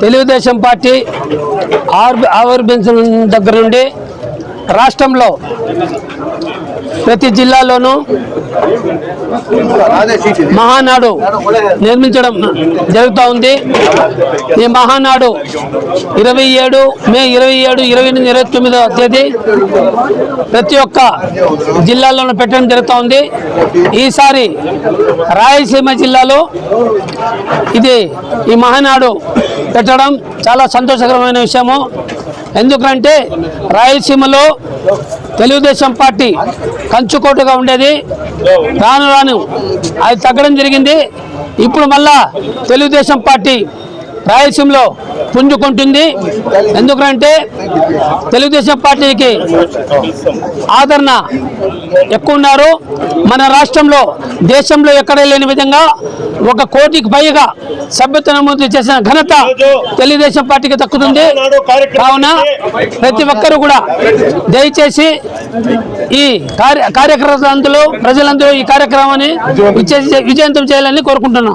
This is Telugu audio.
తెలుగుదేశం పార్టీ ఆర్- ఆవిర్భవించిన దగ్గర నుండి రాష్ట్రంలో ప్రతి జిల్లాలోనూ మహానాడు నిర్మించడం జరుగుతూ ఉంది. ఈ మహానాడు ఇరవై ఏడు మే ఇరవై ఏడు ఇరవై ఎనిమిది ఇరవై తొమ్మిదవ తేదీ ప్రతి ఒక్క జిల్లాలోనూ పెట్టడం జరుగుతూ ఉంది. ఈసారి రాయలసీమ జిల్లాలో ఇది ఈ మహానాడు పెట్టడం చాలా సంతోషకరమైన విషయము. ఎందుకంటే రాయలసీమలో తెలుగుదేశం పార్టీ కంచుకోటగా ఉండేది. రాను రాను. అది తగ్గడం జరిగింది. ఇప్పుడు మళ్ళా తెలుగుదేశం పార్టీ రాయలసీమలో పుంజుకుంటుంది. ఎందుకంటే తెలుగుదేశం పార్టీకి ఆదరణ ఎక్కువ ఉన్నారు మన రాష్ట్రంలో దేశంలో ఎక్కడ లేని విధంగా ఒక కోటికి పైగా సభ్యత నమోదు చేసిన ఘనత తెలుగుదేశం పార్టీకి దక్కుతుంది. కావున ప్రతి ఒక్కరూ కూడా దయచేసి ఈ కార్య కార్యకర్తలందరూ ప్రజలందరూ ఈ కార్యక్రమాన్ని విజయ- చేయాలని కోరుకుంటున్నాం.